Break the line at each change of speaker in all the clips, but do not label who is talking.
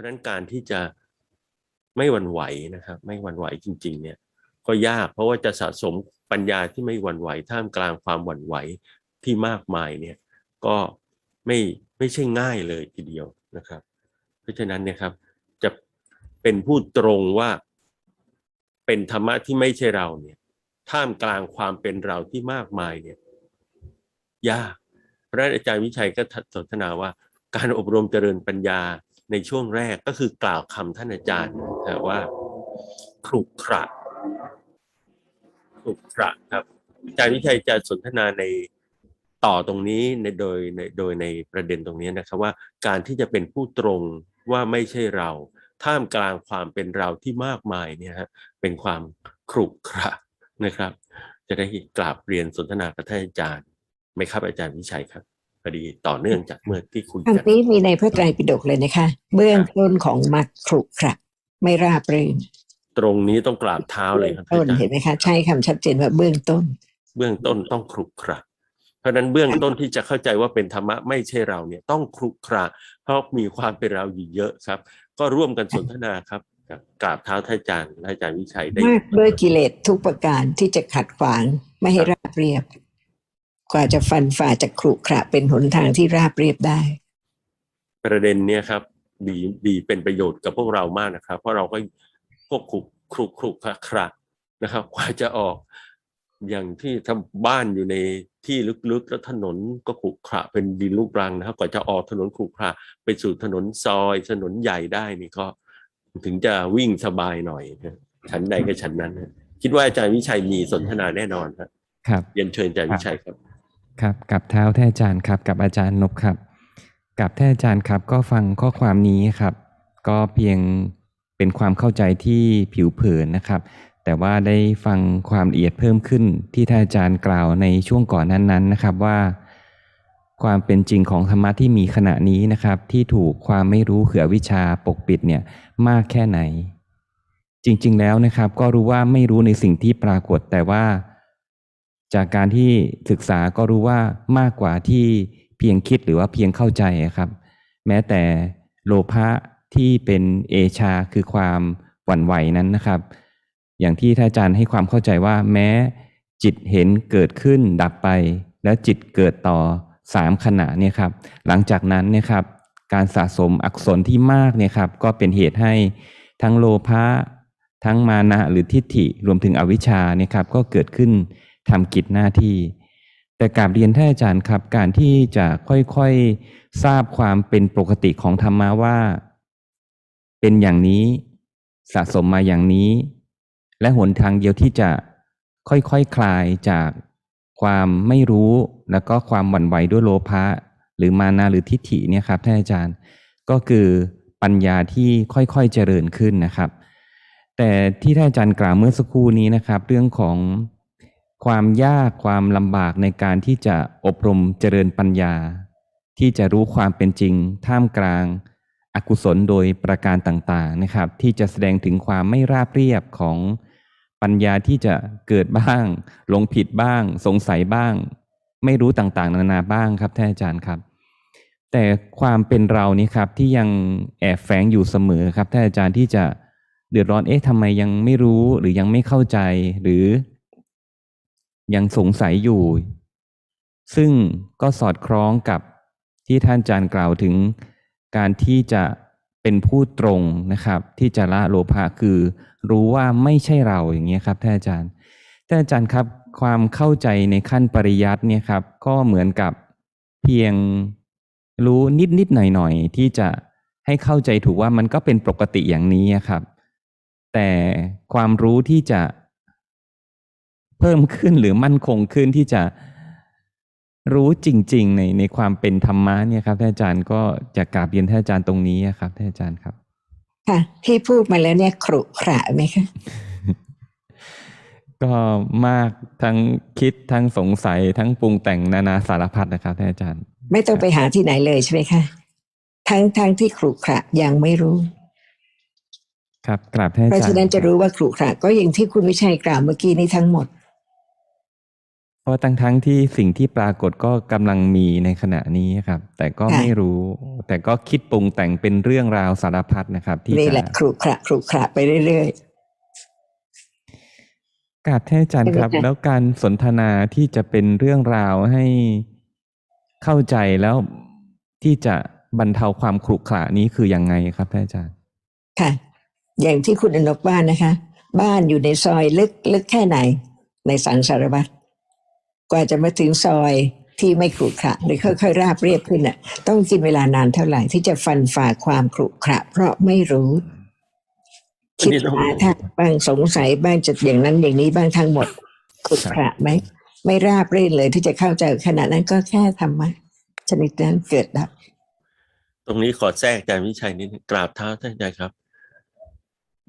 ราะฉะนั้นการที่จะไม่หวั่นไหวนะครับ ไม่หวั่นไหวจริง ๆ เนี่ย ก็ยากเพราะว่าจะสะสมปัญญาที่ไม่หวั่นไหวท่ามกลางความหวั่นไหวที่มากมายเนี่ยก็ไม่ไม่ใช่ง่ายเลยทีเดียวนะครับ เพราะฉะนั้นเนี่ยครับจะเป็นผู้ตรงว่าเป็นธรรมะที่ไม่ใช่เราเนี่ยท่ามกลางความเป็นเราที่มากมายเนี่ยยากพระอาจารย์วิชัยก็สนทนาว่า การอบรมเจริญปัญญา ในช่วงแรกก็คือกล่าวคำท่านอาจารย์นะว่าครุขระครุขระครับอาจารย์วิชัยจะสนทนาในต่อตรงนี้ในโดยในโดยในประเด็นตรงนี้นะครับว่าการที่จะเป็นผู้ตรงว่าไม่ใช่เรา ท่ามกลางความเป็นเราที่มากมายเนี่ยฮะเป็นความครุขระนะครับ จะได้กราบเรียนสนทนากับท่านอาจารย์ไหมครับอาจารย์วิชัยครับ พอดีต่อเนื่องจากเมื่อที่คุย
อัน
กัน
นี้มีในพระไตรปิฎกเลยนะคะ เบื้องต้นของมรรคขรุขระไม่ราบรื่น
ตรงนี้ต้องกราบเท้าเลยครับ
ต้น
อาจาร
เห็น
ย์
ไหมคะ ใช้คำชัดเจนว่าเบื้องต้น
เบื้องต้นต้องครุขระเพราะฉะนั้นเบื้องต้นที่จะเข้าใจว่าเป็นธรรมะไม่ใช่เราเนี่ยต้องครุขระเพราะมีความเป็นเราอยู่เยอะครับ ก็ร่วมกันสนทนาครับกับกราบเท้าท่านอาจารย์และอาจารย์วิชัยได้
มากด้วยกิเลสทุกประการที่จะขัดขวางไม่ให้ราบเรียบ กว่าจะฟันฝ่าจากขรุขระเป็นหนทางที่ราบเรียบได้
ประเด็นเนี้ยครับ ดีดีเป็นประโยชน์กับพวกเรามากนะครับ เพราะเราก็พวกครุครุครุขระขระนะครับกว่าจะออกอย่างที่ทำบ้านอยู่ในที่ลึกๆ แล้วถนนก็ขรุขระเป็นดินลูกรังนะครับ กว่าจะออกถนนขรุขระไปสู่ถนนซอย ถนนใหญ่ได้นี่ก็ ถึงจะวิ่งสบายหน่อยนะชั้นใดก็ชั้นนั้นนะคิดว่าอาจารย์วิชัยมีสนทนาแน่นอนครับ
ครับ
เรียนเชิญอาจารย์วิชัยครับ
ครับกับเท้าท่อาจารย์ครับ กับอาจารย์นบครับ กับแท่านอาจารย์ครับก็ฟังข้อความนี้ครับ ก็เพียงเป็นความเข้าใจที่ผิวเผินนะครับ แต่ว่าได้ฟังความละเอียดเพิ่มขึ้นที่ท่านอาจารย์กล่าวในช่วงก่อนนั้นๆนะครับว่า ความเป็นจริงของธรรมะที่มีขณะนี้นะครับ ที่ถูกความไม่รู้เขือวิชาปกปิดเนี่ยมากแค่ไหน จริงๆแล้วนะครับ ก็รู้ว่าไม่รู้ในสิ่งที่ปรากฏแต่ว่า จากการที่ศึกษาก็รู้ว่ามากกว่าที่เพียงคิดหรือว่าเพียงเข้าใจครับ แม้แต่โลภะที่เป็นเอชาคือความหวั่นไหวนั้นนะครับ อย่างที่ท่านอาจารย์ให้ความเข้าใจว่า แม้จิตเห็นเกิดขึ้นดับไป แล้วจิตเกิดต่อสามขณะเนี่ยครับ หลังจากนั้นเนี่ยครับการสะสมอักษรที่มากเนี่ยครับก็เป็นเหตุให้ทั้งโลภะทั้งมานะหรือทิฏฐิรวมถึงอวิชชาเนี่ยครับก็เกิดขึ้น ทำกิจหน้าที่ แต่กราบเรียนท่านอาจารย์ครับ การที่จะค่อยๆทราบความเป็นปกติของธรรมะว่า เป็นอย่างนี้สะสมมาอย่างนี้ และหนทางเดียวที่จะค่อยๆคคลายจากความไม่รู้แล้วก็ความหวั่นไหวด้วยโลภะหรือมานาหรือทิฏฐิเนี่ยครับท่านอาจารย์ก็คือปัญญาที่ค่อยๆเจริญขึ้นนะครับ แต่ที่ท่านอาจารย์กล่าวเมื่อสักครู่นี้นะครับ เรื่องของ ความยากความลำบากในการที่จะอบรมเจริญปัญญา ที่จะรู้ความเป็นจริง ท่ามกลาง อกุศลโดยประการต่างๆนะครับ ที่จะแสดงถึงความไม่ราบเรียบของปัญญาที่จะเกิดบ้างหลงผิดบ้าง สงสัยบ้าง ไม่รู้ต่างๆ นานาบ้างครับท่านอาจารย์ครับ แต่ความเป็นเรานี่ครับที่ยังแอบแฝงอยู่เสมอครับท่านอาจารย์ที่จะเดือดร้อนเอ๊ะทำไมยังไม่รู้หรือยังไม่เข้าใจหรือ ยังสงสัยอยู่ ซึ่งก็สอดคล้องกับที่ท่านอาจารย์กล่าวถึง การที่จะเป็นผู้ตรงนะครับ ที่จะละโลภะคือ รู้ว่าไม่ใช่เราอย่างเงี้ยครับท่านอาจารย์ท่านอาจารย์ครับ ความเข้าใจในขั้นปริยัติเนี่ยครับ ก็เหมือนกับเพียงรู้นิดนิดหน่อยหน่อยๆที่จะให้เข้าใจถูกว่ามันก็เป็นปกติอย่างนี้ครับ แต่ความรู้ที่จะ เพิ่มขึ้นหรือมั่นคงขึ้นที่จะรู้จริง ๆ ในในความเป็นธรรมะเนี่ยครับท่านอาจารย์ก็จะกราบเรียนท่านอาจารย์ตรงนี้อะครับท่านอาจารย์ครับ
ค่ะ ที่พูดมาแล้วเนี่ยขรุขระไหมคะ
ก็มากทั้งคิดทั้งสงสัยทั้งปรุงแต่งนานาสารพัดนะครับท่านอาจารย์
ไม่ต้องไปหาที่ไหนเลยใช่ไหมคะทั้งทั้งที่ขรุขระยังไม่รู้
ครับกราบท่าน
เพ
อา
ราะ
จาร
ฉะนั้น
ย์
จะรู้ว่าขรุขระก็อย่างที่คุณวิชัยกล่าวเมื่อกี้นี้ทั้งหมด
เพราะทั้งทั้งๆที่สิ่งที่ปรากฏก็กำลังมีในขณะนี้ครับ แต่ก็
ค่ะ
ไม่รู้ แต่ก็คิดปรุงแต่งเป็นเรื่องราวสารพัดนะครับ ที่
นี่
จะ
แหละครุขระครุขระไปเรื่อย
กราบแท้อาจารย์ครับ
ใช่ไหมคะ
แล้วการสนทนาที่จะเป็นเรื่องราวให้เข้าใจแล้วที่จะบรรเทาความขรุขระนี้คือยังไงครับท่านอาจารย์
ๆค่ะ อย่างที่คุณอนกว่านะคะ บ้านอยู่ในซอยลึกลึกแค่ไหน ในสังสารวัตร กว่าจะมาถึงซอยที่ไม่ขรุขระหรือค่อยๆราบเรียบขึ้นน่ะ ต้องกินเวลานานเท่าไหร่ที่จะฟันฝ่าความขรุขระ เพราะไม่รู้
อัน
คิด
นี้ต้อง
หาทางบ้างสงสัยบ้างจะอย่างนั้นอย่างนี้บ้างทั้งหมดขรุขระไหมไม่ราบรื่นเลยที่จะเข้าใจขณะนั้นก็แค่ธรรมะชนิดนั้นเกิดดับ
ตรงนี้ขอแทรกอาจารย์วิชัยนิดนึงกราบเท้าท่านอาจารย์ครับ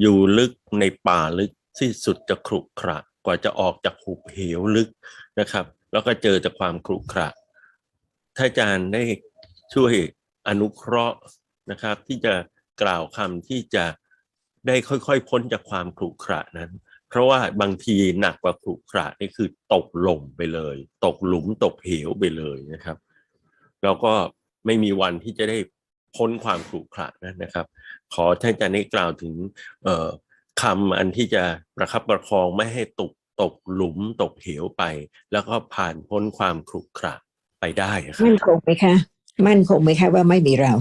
อยู่ลึกในป่าลึกที่สุดจะขรุขระ กว่าจะออกจากหุบเหวลึกนะครับ แล้วก็เจอจากความขรุขระท่าอาจารย์ได้ช่วยอนุเคราะห์นะครับ ที่จะกล่าวคำที่จะได้ค่อยๆ พ้นจากความขรุขระนั้น เพราะว่าบางทีหนักกว่าขรุขระนี่คือตกหล่มไปเลย ตกหลุมตกเหวไปเลยนะครับ แล้วก็ไม่มีวันที่จะได้พ้นความขรุขระนั้นนะครับ ขอท่านอาจารย์ได้กล่าวถึงเออ คำอันที่จะประคับประคองไม่ให้ตกตกหลุมตกเหวไป แล้วก็ผ่านพ้นความขรุขระไปได้ครับ
มั่นคงไหมคะ มั่นคงไหมคะว่าไม่มีเรา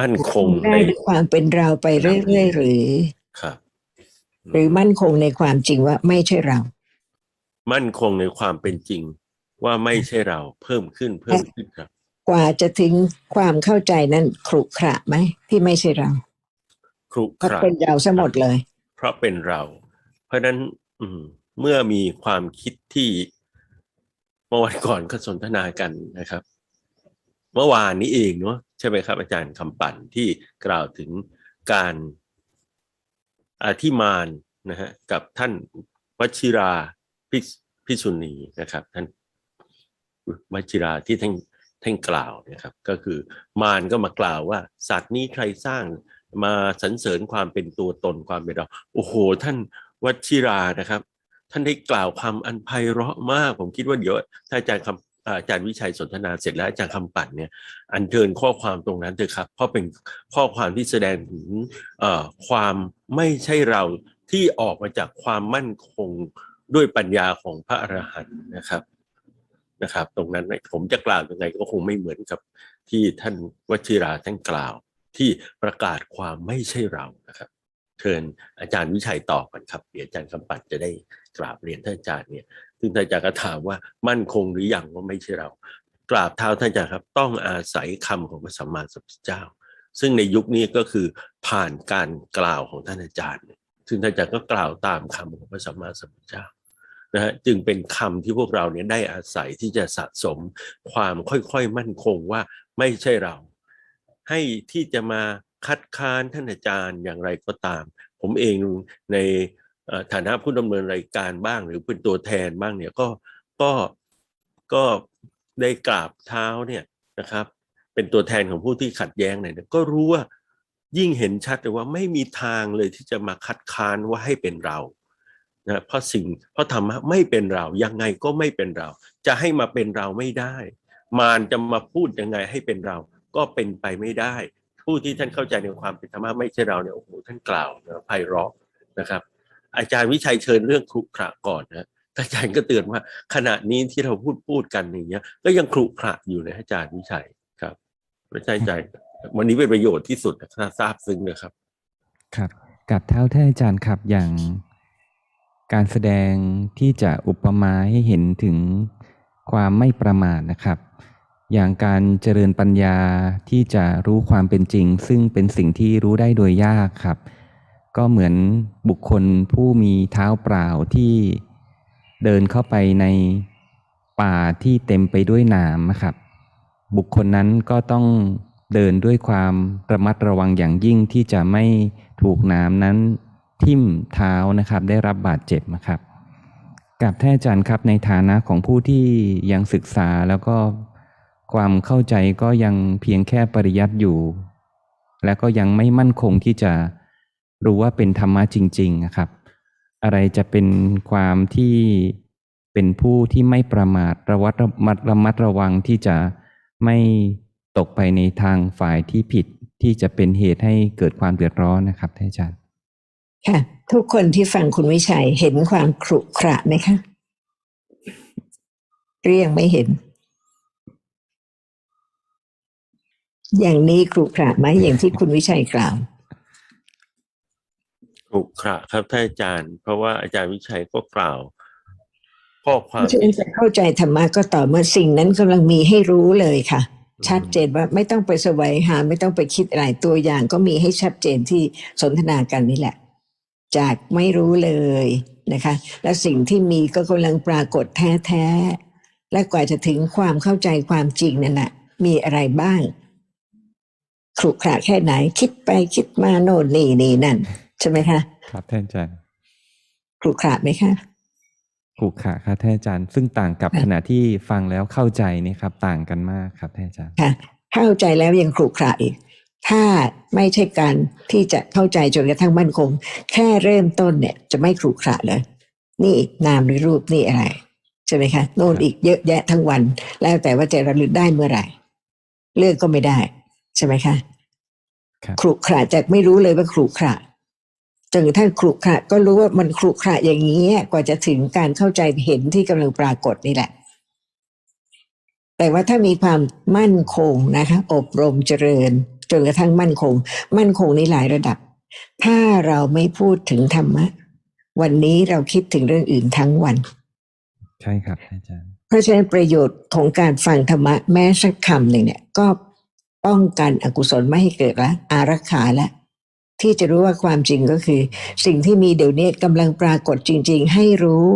มั่นคง
ได้
ใน
ด้วยความเป็นเราไปเรื่อยๆหรือ
ครับ
หรือมั่นคงในความจริงว่าไม่ใช่เรา
มั่นคงในความเป็นจริง ว่าไม่ใช่เราเพิ่มขึ้นเพิ่มขึ้นครับ
กว่าจะถึงความเข้าใจนั้นขรุขระไหมที่ไม่ใช่เรา
ครุ
ก็
ขระ
เป็นเราซะหมดเลย
เพราะเป็นเรา เพราะฉะนั้น อืม เมื่อมีความคิดที่เมื่อวันก่อนก็สนทนากันนะครับ เมื่อวานนี้เองเนาะใช่ไหมครับ อาจารย์คำปั่นที่กล่าวถึงการอธิมานนะฮะกับท่านวชิราพิสพิสุณีนะครับ ท่านวชิราที่ท่านท่านกล่าวนะครับ ก็คือมารก็มากล่าวว่า สัตว์นี้ใครสร้าง มาสรรเสริญความเป็นตัวตนความเป็นเรา โอ้โห ท่านวัชิรานะครับ ท่านได้กล่าวคำอันไพเราะมาก ผมคิดว่าเดี๋ยวถ้าอาจารย์คำอาจารย์วิชัยสนทนาเสร็จแล้วอาจารย์คำปั่นเนี่ย อัญเชิญข้อความตรงนั้นเถอะครับ เพราะเป็นข้อความที่แสดงถึงความไม่ใช่เราที่ออกมาจากความมั่นคงด้วยปัญญาของพระอรหันต์นะครับนะครับ ตรงนั้นเนี่ยผมจะกล่าวยังไงก็คงไม่เหมือนกับที่ท่านวชิราท่านกล่าว ที่ประกาศความไม่ใช่เรานะครับ เชิญอาจารย์วิชัยตอบกันครับเดี๋ยวอาจารย์คำปัดจะได้กราบเรียนท่านอาจารย์เนี่ยซึ่งท่านอาจารย์ก็ถามว่ามั่นคงหรือยังว่าไม่ใช่เรา กราบเท้าท่านอาจารย์ครับ ต้องอาศัยคำของพระสัมมาสัมพุทธเจ้า ซึ่งในยุคนี้ก็คือผ่านการกล่าวของท่านอาจารย์ ซึ่งท่านอาจารย์ก็กล่าวตามคำของพระสัมมาสัมพุทธเจ้านะฮะจึงเป็นคำที่พวกเราเนี่ยได้อาศัยที่จะสะสมความค่อยๆมั่นคงว่าไม่ใช่เรา ให้ที่จะมาคัดค้านท่านอาจารย์อย่างไรก็ตาม ผมเองในฐานะผู้ดำเนินรายการบ้าง หรือเป็นตัวแทนบ้างเนี่ยก็ก็ก็ได้กราบเท้าเนี่ยนะครับ เป็นตัวแทนของผู้ที่ขัดแย้งเนี่ยก็รู้ว่ายิ่งเห็นชัดเลยว่าไม่มีทางเลยที่จะมาคัดค้านว่าให้เป็นเรานะเพราะสิ่งเพราะธรรมะไม่เป็นเรายังไงก็ไม่เป็นเรา จะให้มาเป็นเราไม่ได้ มารจะมาพูดยังไงให้เป็นเรา ก็เป็นไปไม่ได้ ผู้ที่ท่านเข้าใจในความเป็นธรรมะไม่ใช่เราเนี่ยโอ้โหท่านกล่าวนะไพเราะนะครับ อาจารย์วิชัยเชิญเรื่องครุขระก่อนนะอาจารย์ก็เตือนว่า ขณะนี้ที่เราพูดพูดกันอย่างเงี้ย ก็ยังครุขระอยู่นะอาจารย์วิชัยครับอาจารย์ใจวันนี้เป็นประโยชน์ที่สุดนะทราบซึ้งนะครับ
ครับกับเท้าท่านอาจารย์ครับอย่างการแสดงที่จะอุปมาให้เห็นถึงความไม่ประมาทนะครับ อย่างการเจริญปัญญาที่จะรู้ความเป็นจริง ซึ่งเป็นสิ่งที่รู้ได้โดยยากครับ ก็เหมือนบุคคลผู้มีเท้าเปล่าที่เดินเข้าไปในป่าที่เต็มไปด้วยหนามนะครับ บุคคลนั้นก็ต้องเดินด้วยความระมัดระวังอย่างยิ่งที่จะไม่ถูกน้ำนั้นทิ่มเท้านะครับได้รับบาดเจ็บนะครับกับท่านอาจารย์ครับในฐานะของผู้ที่ยังศึกษาแล้วก็ ความเข้าใจก็ยังเพียงแค่ปริยัติอยู่ และก็ยังไม่มั่นคงที่จะรู้ว่าเป็นธรรมะจริง ๆนะครับ อะไรจะเป็นความที่เป็นผู้ที่ไม่ประมาทระวัดระมัดระมัดระวังที่จะไม่ตกไปในทางฝ่ายที่ผิดที่จะเป็นเหตุให้เกิดความเดือดร้อนนะครับท่านอาจารย์
ค่ะ ทุกคนที่ฟังคุณวิชัยเห็นความขรุขระไหมคะเรียงไม่เห็น อย่างนี้ขรุขระไหมอย่างที่คุณวิชัยกล่าว
ขรุขระครับท่านอาจารย์ เพราะว่าอาจารย์วิชัยก็กล่าวข้อค
เพ
วาม
ราะฉะนั้นจะเข้าใจธรรมะก็ต่อเมื่อสิ่งนั้นกำลังมีให้รู้เลยค่ะ ชัดเจนว่าไม่ต้องไปแสวงหา ไม่ต้องไปคิดอะไรตัวอย่างก็มีให้ชัดเจนที่สนทนากันนี่แหละ จากไม่รู้เลยนะคะ และสิ่งที่มีก็กำลังปรากฏแท้ๆและกว่าจะถึงความเข้าใจความจริงนั่นน่ะมีอะไรบ้าง ขรุขระแค่ไหน คิดไปคิดมาโน่นนี่นี่นั่น ใช่ไหมคะ
ครับท่านอาจารย์
ขรุขระไหมคะ
ขูกขาครับท่านอาจารย์ ซึ่งต่างกับ
ค่ะ
ขณะที่ฟังแล้วเข้าใจนี่ครับ ต่างกันมากครับท่านอาจารย์
ค่ะ เข้าใจแล้วยังขรุขระอีกถ้าไม่ใช่การที่จะเข้าใจจนกระทั่งมั่นคง แค่เริ่มต้นเนี่ย จะไม่ขรุขระเลย นี่นามหรือรูปนี่อะไรใช่ไหมคะโน่นอีกเยอะแยะทั้งวัน แล้วแต่ว่าจะระลึกได้เมื่อไหร่ เลือกก็ไม่ได้ ใช่ไหมคะ
ครับ
ขรุขระจากไม่รู้เลยว่าขรุขระจนกระทั่งขรุขระก็รู้ว่ามันขรุขระอย่างนี้กว่าจะถึงการเข้าใจเห็นที่กำลังปรากฏนี่แหละ แต่ว่าถ้ามีความมั่นคงนะคะ อบรมเจริญ จนกระทั่งมั่นคง มั่นคงในหลายระดับ ถ้าเราไม่พูดถึงธรรมะ วันนี้เราคิดถึงเรื่องอื่นทั้งวัน
ใช่ครับท่านอาจารย์
เพราะฉะนั้นประโยชน์ของการฟังธรรมะแม้สักคำหนึ่งเนี่ย ก็ ป้องกันอกุศลไม่ให้เกิดละอารักขาละที่จะรู้ว่าความจริงก็คือ สิ่งที่มีเดี๋ยวนี้กำลังปรากฏจริง ๆ ให้รู้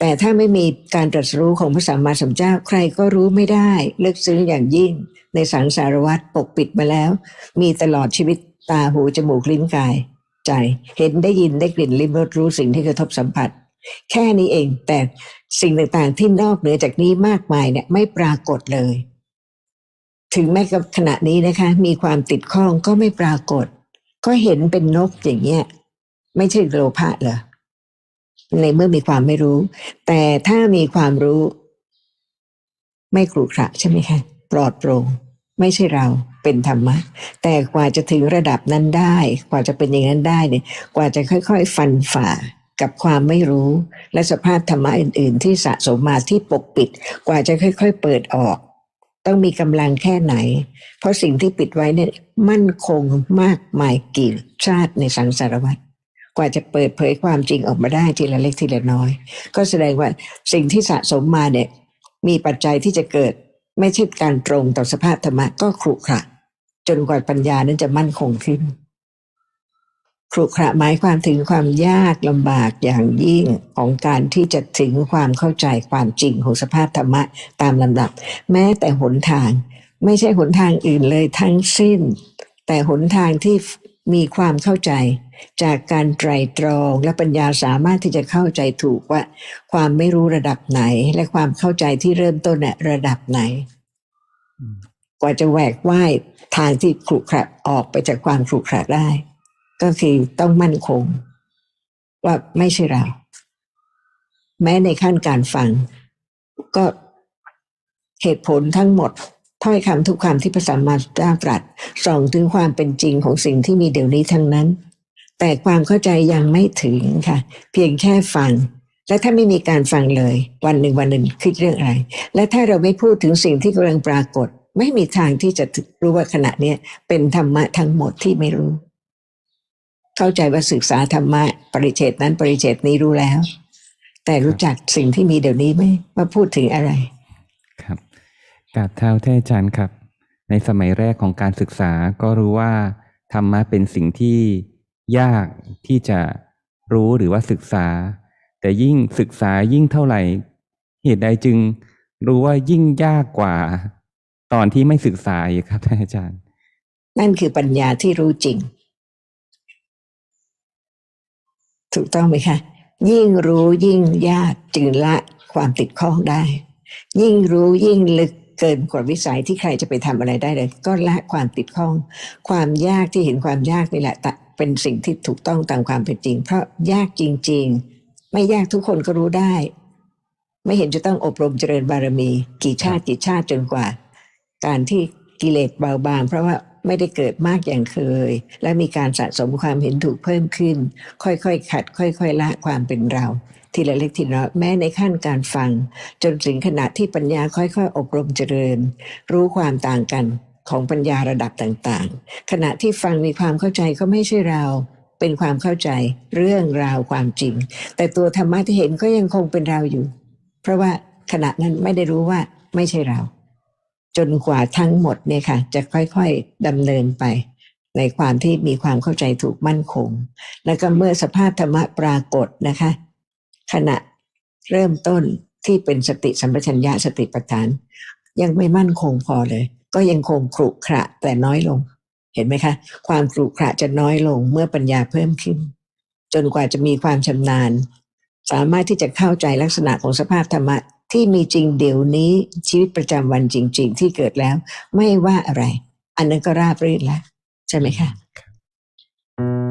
แต่ถ้าไม่มีการตรัสรู้ของพระสัมมาสัมพุทธเจ้าใครก็รู้ไม่ได้ลึกซึ้งอย่างยิ่ง ในสังสารวัฏปกปิดมาแล้ว มีตลอดชีวิตตาหูจมูกลิ้นกาย ใจเห็นได้ยินได้กลิ่นลิ้มรสรู้สิ่งที่กระทบสัมผัส แค่นี้เองแต่สิ่งต่างๆที่นอกเหนือจากนี้มากมายเนี่ยไม่ปรากฏเลย ถึงแม้กับขณะนี้นะคะ มีความติดข้องก็ไม่ปรากฏ ก็เห็นเป็นนกอย่างเงี้ย ไม่ใช่โลภะเหรอในเมื่อมีความไม่รู้ แต่ถ้ามีความรู้ ไม่กรุขระใช่ไหมคะปลอดโปร่งไม่ใช่เราเป็นธรรมะ แต่กว่าจะถึงระดับนั้นได้ กว่าจะเป็นอย่างนั้นได้เนี่ย กว่าจะค่อยๆ ฟันฝ่ากับความไม่รู้ และสภาพธรรมะอื่น ๆ ที่สะสมมาที่ปกปิด กว่าจะค่อย ๆ เปิดออก ต้องมีกำลังแค่ไหน เพราะสิ่งที่ปิดไว้เนี่ยมั่นคงมากมายกี่ชาติในสังสารวัฏกว่าจะเปิดเผยความจริงออกมาได้ทีละเล็กทีละน้อย ก็แสดงว่าสิ่งที่สะสมมาเนี่ยมีปัจจัยที่จะเกิดไม่ใช่การตรงต่อสภาพธรรมะก็ขรุขระจนกว่าปัญญานั้นจะมั่นคงขึ้น ขรุขระหมายความถึงความยากลำบากอย่างยิ่งของการที่จะถึงความเข้าใจความจริงของสภาพธรรมะตามลำดับ แม้แต่หนทาง ไม่ใช่หนทางอื่นเลยทั้งสิ้น แต่หนทางที่มีความเข้าใจ จากการไตรตรองและปัญญาสามารถที่จะเข้าใจถูกว่า ความไม่รู้ระดับไหน และความเข้าใจที่เริ่มต้นระดับไหน กว่าจะแหวกว่ายทางที่ขรุขระออกไปจากความขรุขระได้ ก็คือต้องมั่นคง ว่าไม่ใช่เรา แม้ในขั้นการฟัง ก็เหตุผลทั้งหมดถ้อยคำทุกคำที่พระสัมมาสัมพุทธเจ้าตรัสส่องถึงความเป็นจริงของสิ่งที่มีเดี๋ยวนี้ทั้งนั้น แต่ความเข้าใจยังไม่ถึงค่ะ เพียงแค่ฟัง และถ้าไม่มีการฟังเลย วันหนึ่งวันหนึ่งคิดเรื่องอะไร และถ้าเราไม่พูดถึงสิ่งที่กำลังปรากฏ ไม่มีทางที่จะรู้ว่าขณะนี้เป็นธรรมะทั้งหมดที่ไม่รู้ เข้าใจว่าศึกษาธรรมะปริเฉดนั้นปริเฉดนี้รู้แล้ว แต่รู้จักสิ่งที่มีเดี๋ยวนี้ไหมว่าพูดถึงอะไร
ครับกราบเท้าท่านอาจารย์ครับ ในสมัยแรกของการศึกษาก็รู้ว่าธรรมะเป็นสิ่งที่ยากที่จะรู้หรือว่าศึกษา แต่ยิ่งศึกษายิ่งเท่าไหร่ เหตุใดจึงรู้ว่ายิ่งยากกว่า ตอนที่ไม่ศึกษาอีกครับท่านอาจารย์
นั่นคือปัญญาที่รู้จริง ถูกต้องไหมคะ ยิ่งรู้ยิ่งยากจึงละความติดข้องได้ ยิ่งรู้ยิ่งลึกเกินกว่าวิสัยที่ใครจะไปทำอะไรได้เลย ก็ละความติดข้อง ความยากที่เห็นความยากนี่แหละตะเป็นสิ่งที่ถูกต้องตามความเป็นจริง เพราะยากจริง ๆ ไม่ยากทุกคนก็รู้ได้ ไม่เห็นจะต้องอบรมเจริญบารมี กี่ชาติกี่ชาติจนกว่า การที่กิเลสเบาบางเพราะว่า ไม่ได้เกิดมากอย่างเคย และมีการสะสมความเห็นถูกเพิ่มขึ้น ค่อยๆขัด ค่อยๆละความเป็นเรา ทีละเล็กทีละน้อยแม้ในขั้นการฟัง จนถึงขณะที่ปัญญาค่อยๆ อบรมเจริญ รู้ความต่างกันของปัญญาระดับต่างๆ ขณะที่ฟังมีความเข้าใจก็ไม่ใช่เราเป็นความเข้าใจเรื่องราวความจริง แต่ตัวธรรมะที่เห็นก็ยังคงเป็นเราอยู่ เพราะว่าขณะนั้นไม่ได้รู้ว่าไม่ใช่เรา จนกว่าทั้งหมดเนี่ยค่ะ จะค่อยๆดำเนินไป ในความที่มีความเข้าใจถูกมั่นคง แล้วก็เมื่อสภาพธรรมะปรากฏนะคะ ขณะเริ่มต้นที่เป็นสติสัมปชัญญะสติปัฏฐาน ยังไม่มั่นคงพอเลย ก็ยังคงขรุขระแต่น้อยลง เห็นไหมคะ ความขรุขระจะน้อยลงเมื่อปัญญาเพิ่มขึ้น จนกว่าจะมีความชำนาญ สามารถที่จะเข้าใจลักษณะของสภาพธรรมะ ที่มีจริงเดี๋ยวนี้ชีวิตประจำวันจริง ๆ ที่เกิดแล้ว ไม่ว่าอะไร อันนั้นก็ราบรื่นแล้ว ใช่ไหมคะ
พุท